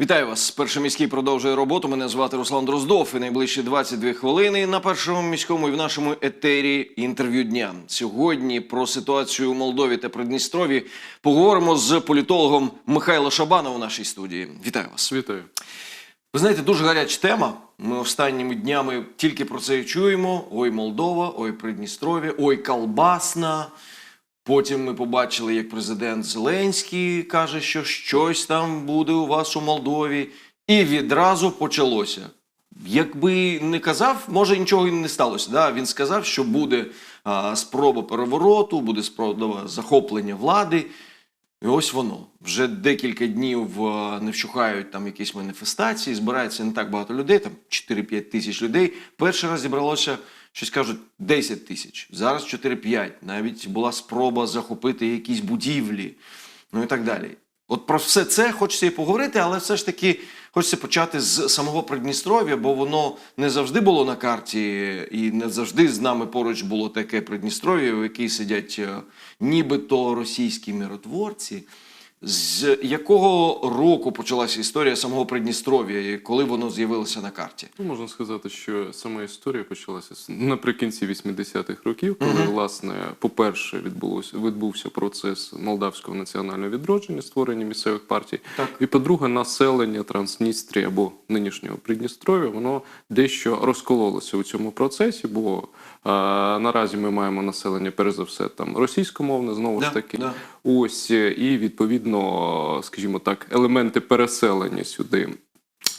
Вітаю вас. Перший міський продовжує роботу. Мене звати Руслан Дроздов. І найближчі 22 хвилини на першому міському і в нашому етері інтерв'ю дня. Сьогодні про ситуацію у Молдові та Придністрові поговоримо з політологом Михайло Шабанов у нашій студії. Вітаю вас. Вітаю. Ви знаєте, дуже гаряча тема. Ми останніми днями тільки про це і чуємо: ой, Молдова, ой, Придністров'я, ой, Колбасна. Потім ми побачили, як президент Зеленський каже, що щось там буде у вас у Молдові. І відразу почалося. Якби не казав, може нічого і не сталося. Да? Він сказав, що буде а, спроба перевороту, буде спроба захоплення влади. І ось воно. Вже декілька днів не вщухають там якісь маніфестації, збирається не так багато людей, там 4-5 тисяч людей. Перший раз зібралося, щось кажуть, 10 тисяч. Зараз 4-5. Навіть була спроба захопити якісь будівлі, ну і так далі. От про все це хочеться і поговорити, але все ж таки хочеться почати з самого Придністров'я, бо воно не завжди було на карті, і не завжди з нами поруч було таке Придністров'я, в якій сидять е, нібито російські миротворці. З якого року почалася історія самого Придністров'я, і коли воно з'явилося на карті? Ну, можна сказати, що сама історія почалася наприкінці 80-х років, коли, власне, по-перше, відбулося, відбувся процес молдавського національного відродження, створення місцевих партій. Так. І по-друге, населення Трансністрії або нинішнього Придністров'я, воно дещо розкололося у цьому процесі, бо наразі ми маємо населення, перш за все, там російськомовне, знову Да, ж таки. да. Ось і відповідно, скажімо так, елементи переселення сюди.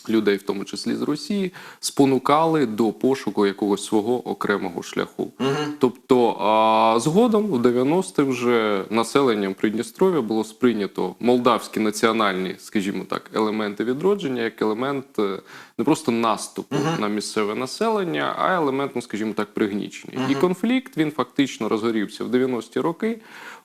Людей, в тому числі з Росії, спонукали до пошуку якогось свого окремого шляху. Тобто, а, згодом в 90-ті вже населенням Придністров'я було сприйнято молдавські національні, скажімо так, елементи відродження як елемент е, не просто наступу на місцеве населення, а елемент, ну скажімо так, пригнічення. І конфлікт він фактично розгорівся в 90-ті роки.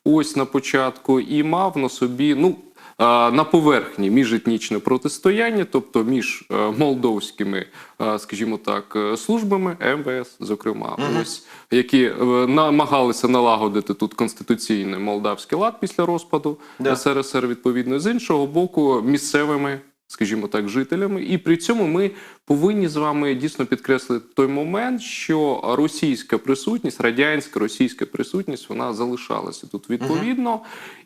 Ось на початку, і мав на собі, ну на поверхні міжетнічне протистояння, тобто між е, молдовськими, е, скажімо так, е, службами МВС, зокрема, ось які намагалися налагодити тут конституційний молдавський лад після розпаду Да. СРСР, відповідно, з іншого боку, місцевими. Скажімо так, жителями, і при цьому ми повинні з вами дійсно підкреслити той момент, що російська присутність, радянська російська присутність, вона залишалася тут відповідно.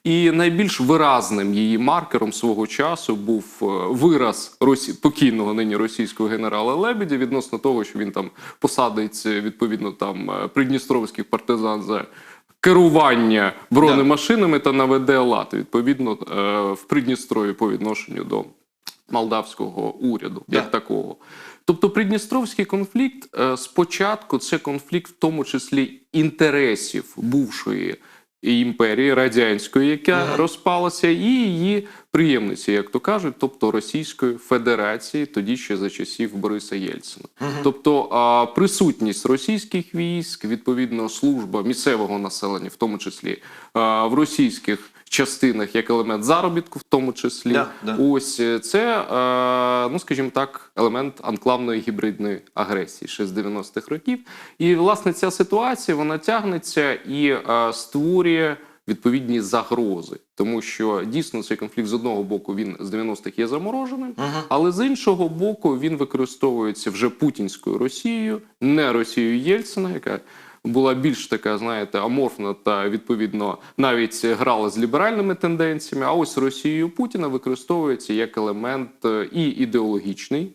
І найбільш виразним її маркером свого часу був е, вираз росі... покійного нині російського генерала Лебедя відносно того, що він там посадить е, відповідно там е, придністровських партизан за. Керування бронемашинами та наведе лад відповідно в Придністрові по відношенню до молдавського уряду, Да. як такого. Тобто Придністровський конфлікт е, спочатку це конфлікт, в тому числі інтересів бувшої імперії радянської, яка розпалася, і її приємниці, як то кажуть, тобто Російської Федерації, тоді ще за часів Бориса Єльцина. Тобто а, присутність російських військ, відповідно, служба місцевого населення, в тому числі а, в російських частинах, як елемент заробітку, в тому числі, Да, да. ось е, це, ну скажімо так, елемент анклавної гібридної агресії ще з 90-х років. І власне ця ситуація вона тягнеться і створює відповідні загрози, тому що дійсно цей конфлікт з одного боку він з 90-х є замороженим, але з іншого боку він використовується вже путінською Росією, не Росією Єльцина, яка була більш така, знаєте, аморфна та відповідно навіть грала з ліберальними тенденціями. А ось Росією Путіна використовується як елемент е, і ідеологічний,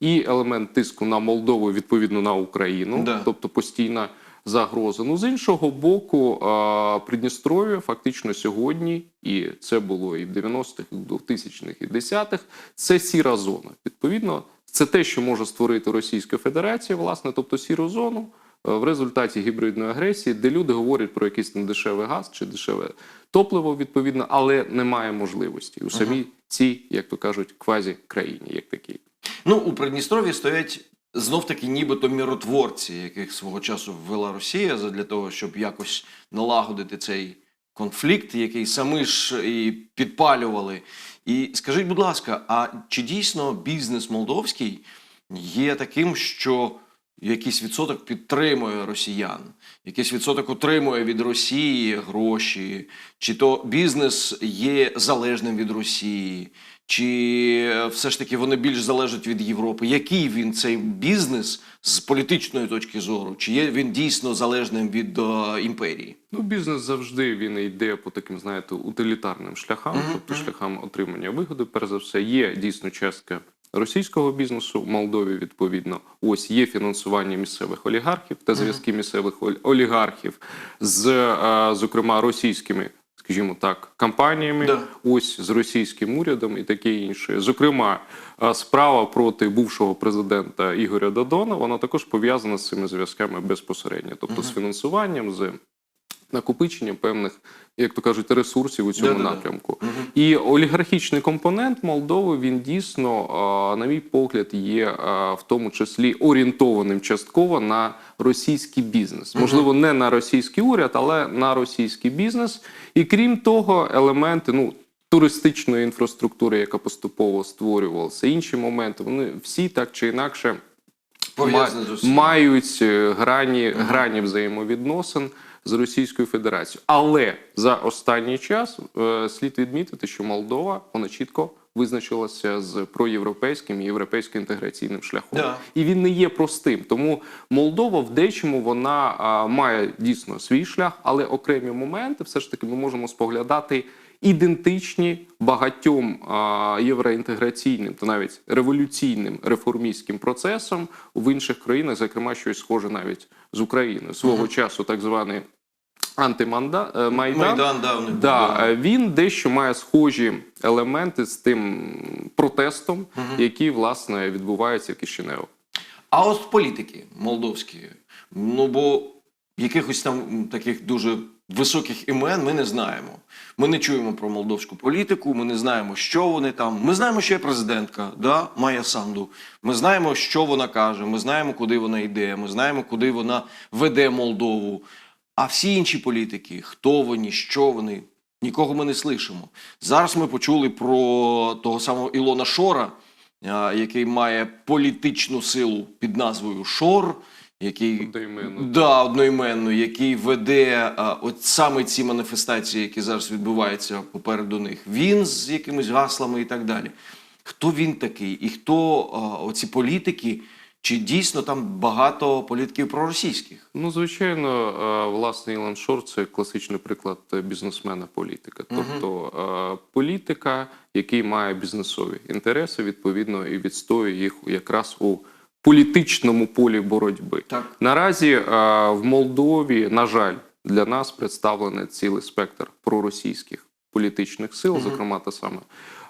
і елемент тиску на Молдову, відповідно на Україну, Да. тобто постійна загроза. Ну з іншого боку, Придністров'я фактично сьогодні, і це було і в 90-х, і в 2000-х, і 10-х, це сіра зона. Відповідно, це те, що може створити Російська Федерація, власне, тобто сіру зону е, в результаті гібридної агресії, де люди говорять про якийсь там дешевий газ чи дешеве топливо, відповідно, але немає можливості у самій цій, як то кажуть, квазі країні, як такій. Ну, у Придністров'ї стоять знов таки нібито миротворці, яких свого часу ввела Росія для того, щоб якось налагодити цей конфлікт, який самі ж і підпалювали. І скажіть, будь ласка, а чи дійсно бізнес молдовський є таким, що якийсь відсоток підтримує росіян, якийсь відсоток отримує від Росії гроші, чи то бізнес є залежним від Росії, Чи е, все ж таки вони більш залежать від Європи? Який він цей бізнес з політичної точки зору? Чи є він дійсно залежним від е, імперії? Ну, бізнес завжди він йде по таким, знаєте, утилітарним шляхам, Мгм, тобто шляхам отримання вигоди. Перш за все, є дійсно частка російського бізнесу в Молдові. Відповідно, ось є фінансування місцевих олігархів та зв'язки місцевих олігархів з, е, зокрема, російськими. Скажімо так, компаніями, Да. ось з російським урядом і таке інше. Зокрема, е, справа проти бувшого президента Ігоря Додона, вона також пов'язана з цими зв'язками безпосередньо, тобто з фінансуванням, з накопиченням певних, як то кажуть, ресурсів у цьому Да-да-да. напрямку. І олігархічний компонент Молдови він дійсно, на мій погляд, є в тому числі орієнтованим частково на російський бізнес. Можливо, не на російський уряд, але на російський бізнес. І крім того, елементи, ну. Туристичної інфраструктури, яка поступово створювалася, інші моменти, вони всі так чи інакше мають е, грані, грані взаємовідносин з Російською Федерацією. Але за останній час е, слід відмітити, що Молдова вона чітко визначилася з проєвропейським і європейсько-інтеграційним шляхом. Да. І він не є простим. Тому Молдова в дечому вона а, має дійсно свій шлях, але окремі моменти все ж таки ми можемо споглядати. Ідентичні багатьом євроінтеграційним та навіть революційним реформістським процесом в інших країнах, зокрема, щось схоже навіть з Україною. Свого часу так званий антимайдан Майдан, да, вони- Да, да. е, він дещо має схожі елементи з тим протестом, який власне відбувається в Кишиневу. А от політики молдовські, ну бо якихось там таких дуже високих імен ми не знаємо. Ми не чуємо про молдовську політику, ми не знаємо, що вони там. Ми знаємо, що є президентка, да, Майя Санду. Ми знаємо, що вона каже, ми знаємо, куди вона йде, ми знаємо, куди вона веде Молдову. А всі інші політики, хто вони, що вони, нікого ми не слышимо. Зараз ми почули про того самого Ілона Шора, який має політичну силу під назвою Шор, який Одноіменну. да, одноіменну, який веде а, от саме ці маніфестації, які зараз відбуваються попереду них. Він з якимись гаслами і так далі. Хто він такий? І хто а, оці політики? Чи дійсно там багато політиків проросійських? Ну, звичайно, власне, Ілон Шор це класичний приклад бізнесмена-політика. Тобто політика, який має бізнесові інтереси, відповідно, і відстоює їх якраз у політичному полі боротьби. Так. Наразі е, в Молдові, на жаль, для нас представлений цілий спектр проросійських політичних сил, зокрема та саме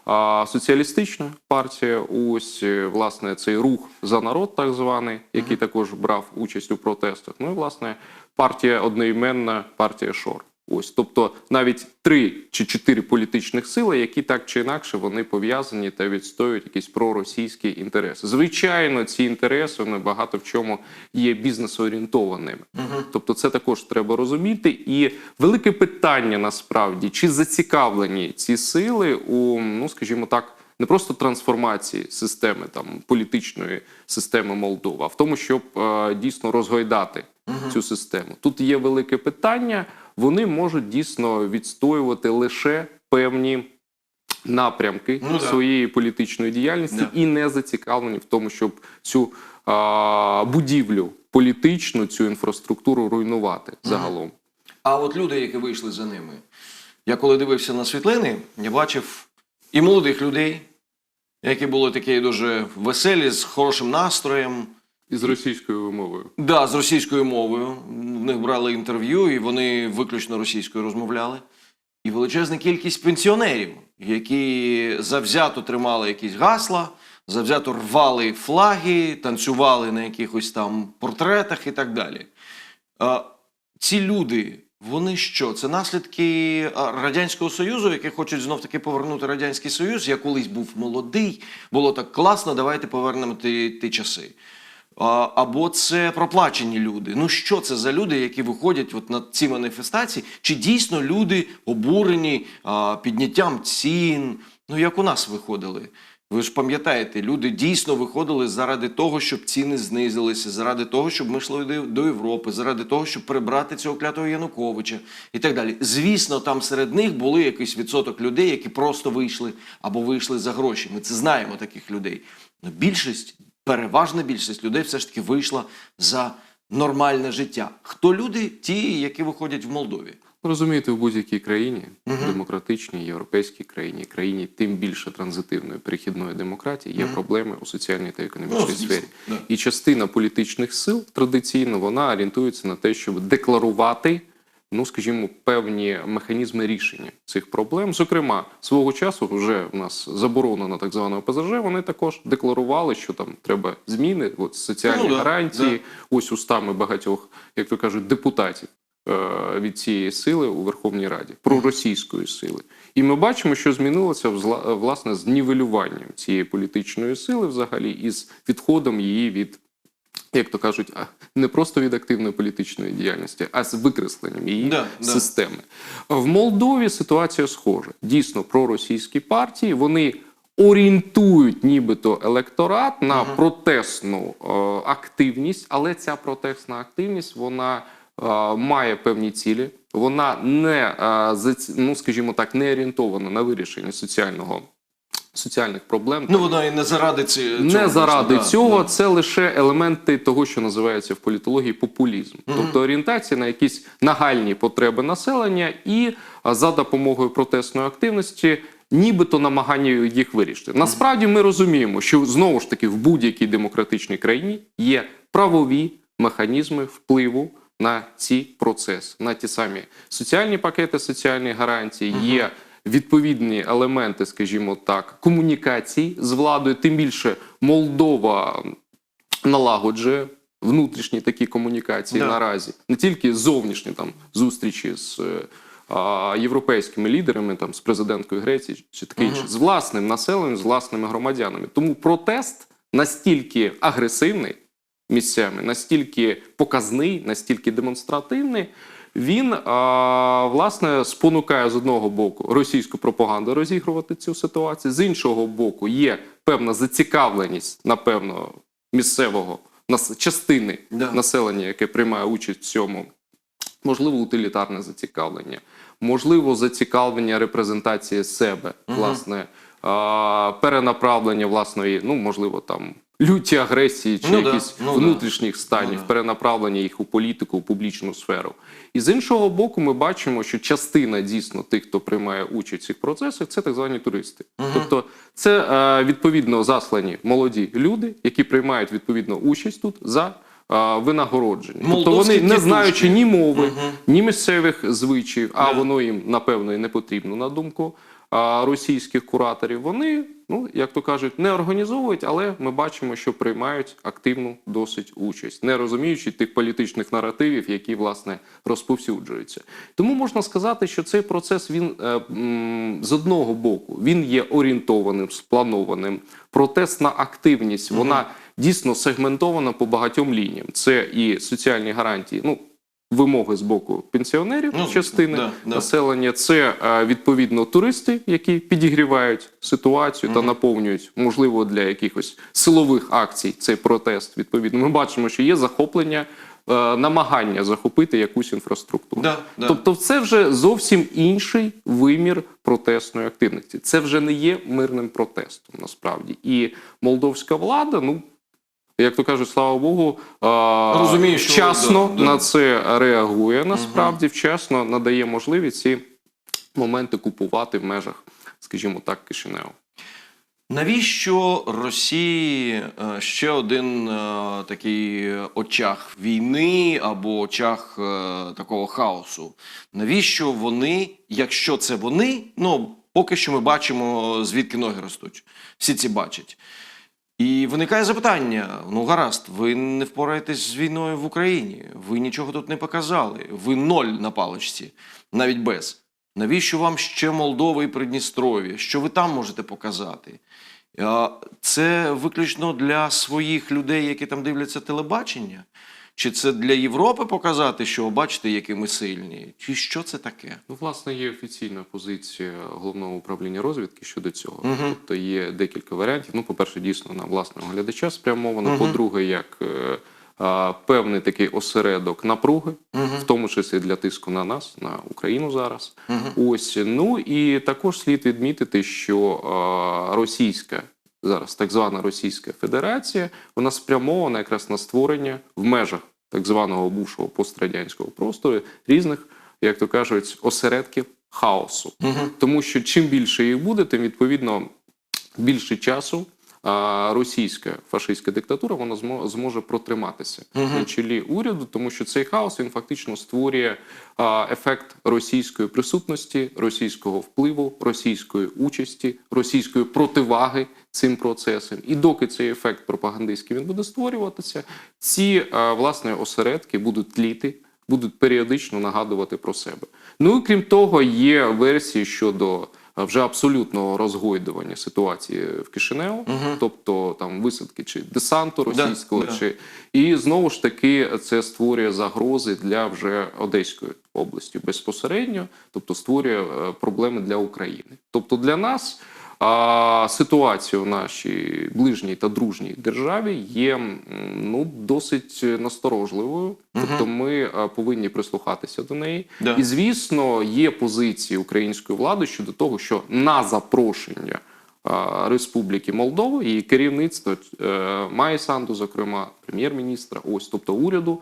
а, соціалістична партія. Ось е, власне цей рух за народ, так званий, який також брав участь у протестах. Ну і власне партія одноіменна партія Шор. Ось, тобто навіть три чи чотири політичних сили, які так чи інакше вони пов'язані та відстоюють якісь проросійські інтереси. Звичайно, ці інтереси вони багато в чому є бізнес-орієнтованими. Тобто, це також треба розуміти. І велике питання насправді, чи зацікавлені ці сили у, ну скажімо так. Не просто трансформації системи там політичної системи Молдови, а в тому, щоб е, дійсно розгойдати цю систему. Тут є велике питання. Вони можуть дійсно відстоювати лише певні напрямки Ну, да. своєї політичної діяльності Да. і не зацікавлені в тому, щоб цю а, будівлю політичну, цю інфраструктуру руйнувати загалом. А от люди, які вийшли за ними, я коли дивився на світлини, я бачив і молодих людей, які були такі дуже веселі, з хорошим настроєм. І з російською мовою. Да, з російською мовою. В них брали інтерв'ю, і вони виключно російською розмовляли. І величезна кількість пенсіонерів, які завзято тримали якісь гасла, завзято рвали флаги, танцювали на якихось там портретах і так далі. Ці люди, вони що? Це наслідки Радянського Союзу, які хочуть знов таки повернути Радянський Союз. Я колись був молодий, було так класно, давайте повернемо ті, ті часи. Або це проплачені люди. Ну що це за люди, які виходять от на ці маніфестації? Чи дійсно люди обурені підняттям цін? Ну як у нас виходили? Ви ж пам'ятаєте, люди дійсно виходили заради того, щоб ціни знизилися, заради того, щоб ми йшли до Європи, заради того, щоб прибрати цього клятого Януковича і так далі. Звісно, там серед них були якийсь відсоток людей, які просто вийшли або вийшли за гроші. Ми це знаємо таких людей. Но більшість, переважна більшість людей все ж таки вийшла за нормальне життя. Хто люди? Ті, які виходять в Молдові. Розумієте, в будь-якій країні, демократичній, європейській країні, країні тим більше транзитивної перехідної демократії, є проблеми у соціальній та економічній Ну, сфері. да. І частина політичних сил традиційно вона орієнтується на те, щоб декларувати. Ну, скажімо, певні механізми рішення цих проблем. Зокрема, свого часу вже в нас заборонено так зване ОПЗЖ. Вони також декларували, що там треба зміни, от соціальні Ну, гарантії, да. ось устами багатьох, як то кажуть, депутатів е, від цієї сили у Верховній Раді, проросійської сили. І ми бачимо, що змінилося власне з нівелюванням цієї політичної сили, взагалі, і з відходом її від. Як то кажуть, не просто від активної політичної діяльності, а з викресленням її Да, да. системи. В Молдові ситуація схожа. Дійсно, проросійські партії вони орієнтують нібито електорат на протестну е, активність, але ця протестна активність вона е, має певні цілі. Вона не е, ну, скажімо так, не орієнтована на вирішення соціального соціальних проблем. Ну, вона і не заради ці, цього. Не заради да, цього, да. це лише елементи того, що називається в політології популізм, тобто орієнтація на якісь нагальні потреби населення і за допомогою протестної активності. Нібито намагання їх вирішити. Насправді ми розуміємо, що знову ж таки в будь-якій демократичній країні є правові механізми впливу на ці процеси, на ті самі соціальні пакети, соціальні гарантії, є відповідні елементи, скажімо так, комунікацій з владою. Тим більше Молдова налагоджує внутрішні такі комунікації Да. наразі, не тільки зовнішні там зустрічі з. е, Європейськими лідерами, там з президенткою Греції чи таке інше, з власним населенням, з власними громадянами. Тому протест настільки агресивний місцями, настільки показний, настільки демонстративний, він власне спонукає з одного боку російську пропаганду розігрувати цю ситуацію, з іншого боку, є певна зацікавленість, напевно, місцевого нас- частини Да. населення, яке приймає участь в цьому. Можливо, утилітарне зацікавлення, можливо, зацікавлення репрезентації себе, власне, а, перенаправлення власної, ну можливо, там люті агресії чи Ну да, якісь ну внутрішніх станів, Ну да. перенаправлення їх у політику, у публічну сферу. І з іншого боку, ми бачимо, що частина дійсно тих, хто приймає участь в цих процесах, це так звані туристи. Тобто, це е, відповідно заслані молоді люди, які приймають відповідно участь тут за. е, Винагородження, тобто вони не знаючи ні мови, ні місцевих звичаїв, а воно їм напевно і не потрібно на думку російських кураторів. Вони, ну як то кажуть, не організовують, але ми бачимо, що приймають активну досить участь, не розуміючи тих політичних наративів, які власне розповсюджуються. Тому можна сказати, що цей процес він е, з одного боку він є орієнтованим, спланованим. Протестна активність вона дійсно сегментована по багатьом лініям. Це і соціальні гарантії, ну вимоги з боку пенсіонерів, Ну, частини да, да. населення. Це е, відповідно туристи, які підігрівають ситуацію та наповнюють, можливо, для якихось силових акцій цей протест. Відповідно, ми бачимо, що є захоплення. е, Намагання захопити якусь інфраструктуру, Да, да. тобто, це вже зовсім інший вимір протестної активності. Це вже не є мирним протестом, насправді. І молдовська влада, ну як то кажуть, слава Богу, Розумію, що- вчасно да, да. на це реагує. Насправді вчасно надає можливість ці моменти купувати в межах, скажімо так, Кишиневу. Навіщо Росії е, ще один е, такий очаг війни або очаг е, такого хаосу? Навіщо вони, якщо це вони, ну поки що ми бачимо, звідки ноги ростуть. Всі ці бачать. І виникає запитання: ну гаразд, ви не впораєтесь з війною в Україні, ви нічого тут не показали, ви ноль на паличці, навіть без. Навіщо вам ще Молдова і Придністров'я? Що ви там можете показати? Це виключно для своїх людей, які там дивляться телебачення? Чи це для Європи показати, що бачите, які ми сильні? Чи що це таке? Ну, власне, є офіційна позиція головного управління розвідки щодо цього. Мгм. Тобто є декілька варіантів. Ну, по-перше, дійсно на власного глядача спрямовано. Мгм. По-друге, як е, а, певний такий осередок напруги, в тому числі для тиску на нас, на Україну зараз. Ось ну і також слід відмітити, що а, російська. Зараз так звана Російська Федерація, вона спрямована якраз на створення в межах так званого бувшого пострадянського простору різних, як то кажуть, осередків хаосу. Тому що чим більше їх буде, тим відповідно більше часу російська фашистська диктатура вона змо- зможе протриматися на чолі уряду, тому що цей хаос він фактично створює ефект російської присутності, російського впливу, російської участі, російської противаги цим процесам. І доки цей ефект пропагандистський він буде створюватися, ці власне осередки будуть тліти будуть періодично нагадувати про себе. Ну і крім того, є версії щодо вже абсолютного розгойдування ситуації в Кишинеу, тобто там висадки чи десанту російського, да. чи і знову ж таки це створює загрози для вже Одеської області безпосередньо, тобто створює е, проблеми для України. Тобто для нас. А ситуація у нашій ближній та дружній державі є ну досить насторожливою. Тобто, ми е, повинні прислухатися до неї. Да. І звісно, є позиції української влади щодо того, що на запрошення е, Республіки Молдова її керівництво е, має санду, зокрема прем'єр-міністра, ось тобто уряду.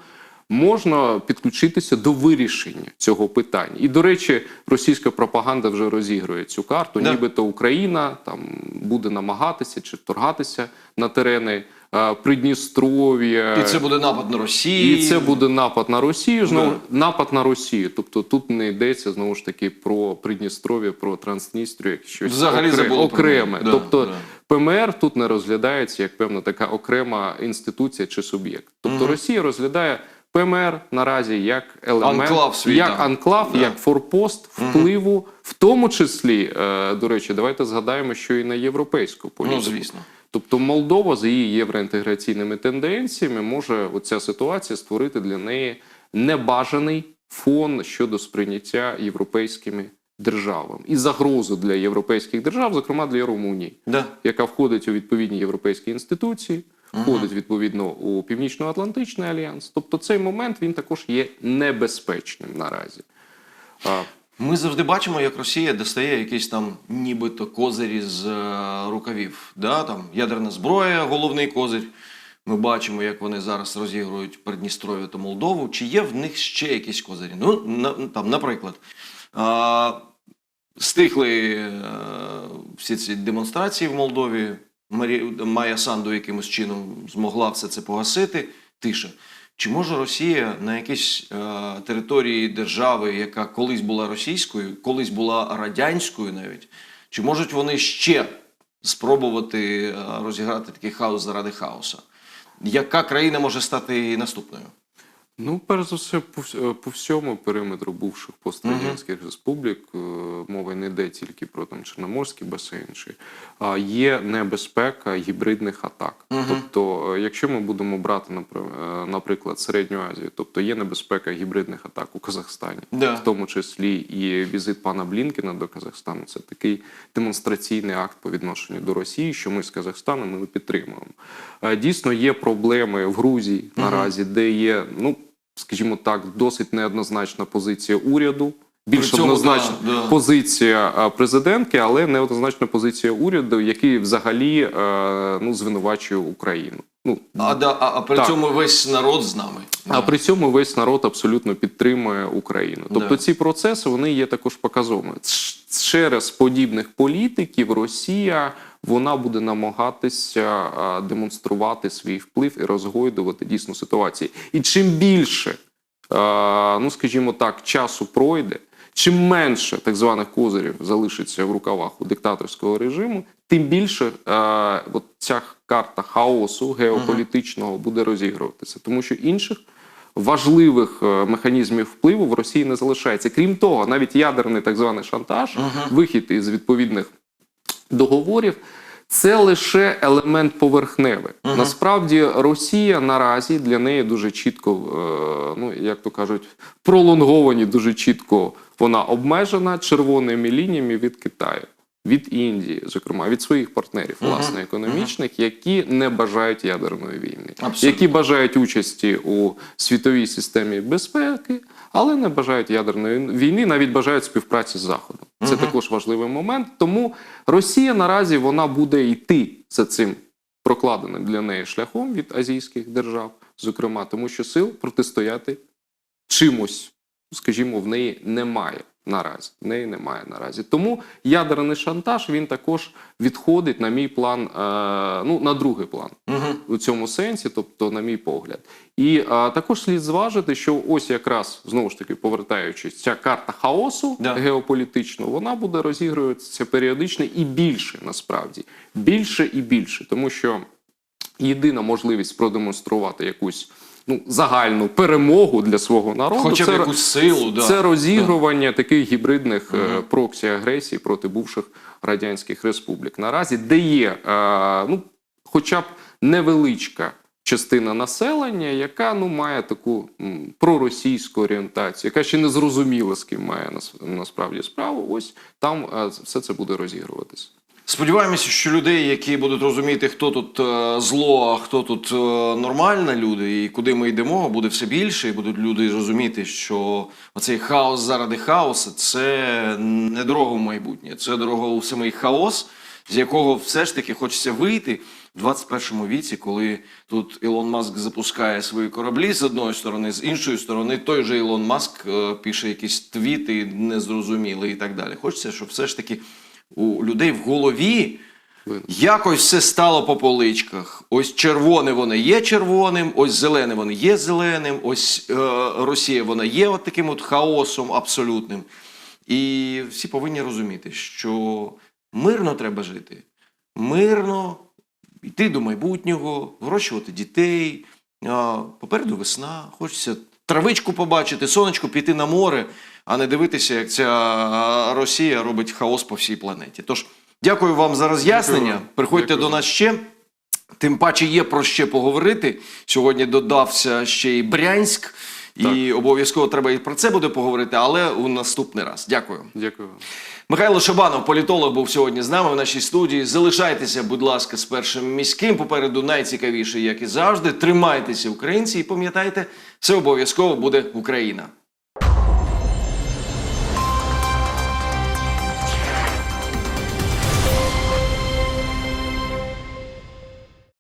Можна підключитися до вирішення цього питання, і до речі, російська пропаганда вже розігрує цю карту. Да. Нібито Україна там буде намагатися чи вторгатися на терени е, Придністров'я, І це буде напад на Росію. і це буде напад на Росію. Знову Да. напад на Росію. Тобто тут не йдеться знову ж таки про Придністров'я, про Трансністрію, як щось Взагалі окре- окреме. Да, тобто да. ПМР тут не розглядається як певна така окрема інституція чи суб'єкт. Тобто Росія розглядає. ПМР наразі як елемент, Анклав свій як там. анклав, Да. як форпост впливу, в тому числі, е, до речі, давайте згадаємо, що і на європейську політику. Ну, звісно. Тобто Молдова з її євроінтеграційними тенденціями може оця ситуація створити для неї небажаний фон щодо сприйняття європейськими державами і загрозу для європейських держав, зокрема для Румунії, Да. яка входить у відповідні європейські інституції, входить відповідно у Північно-Атлантичний альянс. Тобто цей момент він також є небезпечним наразі. Ми завжди бачимо, як Росія достає якісь там нібито козирі з е, рукавів. Да? Там ядерна зброя, головний козир. Ми бачимо, як вони зараз розігрують Придністров'я та Молдову. Чи є в них ще якісь козирі? Ну, на, там, наприклад, а, стихли е, всі ці демонстрації в Молдові. Майя Санду якимось чином змогла все це погасити. Тиша. Чи може Росія на якійсь е, території держави, яка колись була російською, колись була радянською навіть, чи можуть вони ще спробувати е, розіграти такий хаос заради хаоса? Яка країна може стати наступною? Ну, перш за все, по, е, всьому периметру бувших пострадянських республік е, мова не йде тільки про там Чорноморський басейн, чи а є небезпека гібридних атак. Тобто, е, якщо ми будемо брати напр- наприклад Середню Азію, тобто є небезпека гібридних атак у Казахстані, Да. в тому числі і візит пана Блінкена до Казахстану. Це такий демонстраційний акт по відношенню до Росії, що ми з Казахстаном ми підтримуємо. Дійсно, є проблеми в Грузії наразі, де є, ну скажімо так, досить неоднозначна позиція уряду. Більш цьому, однозначна да, да. позиція е, президентки, але неоднозначна позиція уряду, який взагалі е, ну, звинувачує Україну. Ну А, да, а, а при Так. цьому весь народ з нами. а при цьому весь народ абсолютно підтримує Україну. Тобто Да. ці процеси вони є також показовими. Через подібних політиків Росія вона буде намагатися демонструвати свій вплив і розгойдувати дійсно ситуації. І чим більше, ну скажімо так, часу пройде. Чим менше так званих козирів залишиться в рукавах у диктаторського режиму, тим більше е, от ця карта хаосу геополітичного буде розігруватися, тому що інших важливих е, механізмів впливу в Росії не залишається. Крім того, навіть ядерний так званий шантаж, вихід із відповідних договорів. Це лише елемент поверхневий. Насправді Росія наразі для неї дуже чітко, е, ну як то кажуть, пролонговані дуже чітко. Вона обмежена червоними лініями від Китаю, від Індії, зокрема від своїх партнерів, власне, економічних, які не бажають ядерної війни, Абсолютно. які бажають участі у світовій системі безпеки, але не бажають ядерної війни, навіть бажають співпраці з Заходом. Це також важливий момент. Тому Росія наразі вона буде йти за цим прокладеним для неї шляхом від азійських держав, зокрема, тому що сил протистояти чимось, скажімо, в неї немає. Наразі в неї немає наразі. Тому ядерний шантаж він також відходить на мій план, е, ну на другий план у цьому сенсі, тобто, на мій погляд. І е, також слід зважити, що ось якраз знову ж таки повертаючись, ця карта хаосу Да. геополітичного, вона буде розігруватися періодично і більше насправді більше і більше, тому що єдина можливість продемонструвати якусь ну загальну перемогу для свого народу Хоча б це, якусь силу, да. це розігрування таких гібридних е, проксі агресій проти бувших радянських республік. Наразі де є е, ну, хоча б невеличка. Частина населення, яка ну має таку м, проросійську орієнтацію, яка ще не зрозуміла, з ким має насправді справу. Ось там е, все це буде розігруватися. Сподіваємося, що людей, які будуть розуміти, хто тут е, зло, а хто тут е, нормальні люди, і куди ми йдемо, буде все більше, і будуть люди розуміти, що оцей хаос заради хаосу це не дорога в майбутнє, це дорога у самий хаос, з якого все ж таки хочеться вийти в 21 віці, коли тут Ілон Маск запускає свої кораблі з одної сторони, з іншої сторони, той же Ілон Маск е, пише якісь твіти незрозумілі і так далі. Хочеться, щоб все ж таки у людей в голові якось все стало по поличках. Ось червоне воно є червоним, ось зелене воно є зеленим, ось е, Росія вона є от таким от хаосом абсолютним. І всі повинні розуміти, що мирно треба жити. Мирно йти до майбутнього, вирощувати дітей. Попереду весна, хочеться травичку побачити, сонечко піти на море, а не дивитися, як ця Росія робить хаос по всій планеті. Тож, дякую вам за роз'яснення. Дякую. Приходьте Дякую. до нас ще. Тим паче є про що поговорити. Сьогодні додався ще і Брянськ, і обов'язково треба і про це буде поговорити, але у наступний раз. Дякую. Дякую. Михайло Шабанов, політолог, був сьогодні з нами в нашій студії. Залишайтеся, будь ласка, з першим міським. Попереду найцікавіше, як і завжди. Тримайтеся, українці, і пам'ятайте, це обов'язково буде Україна.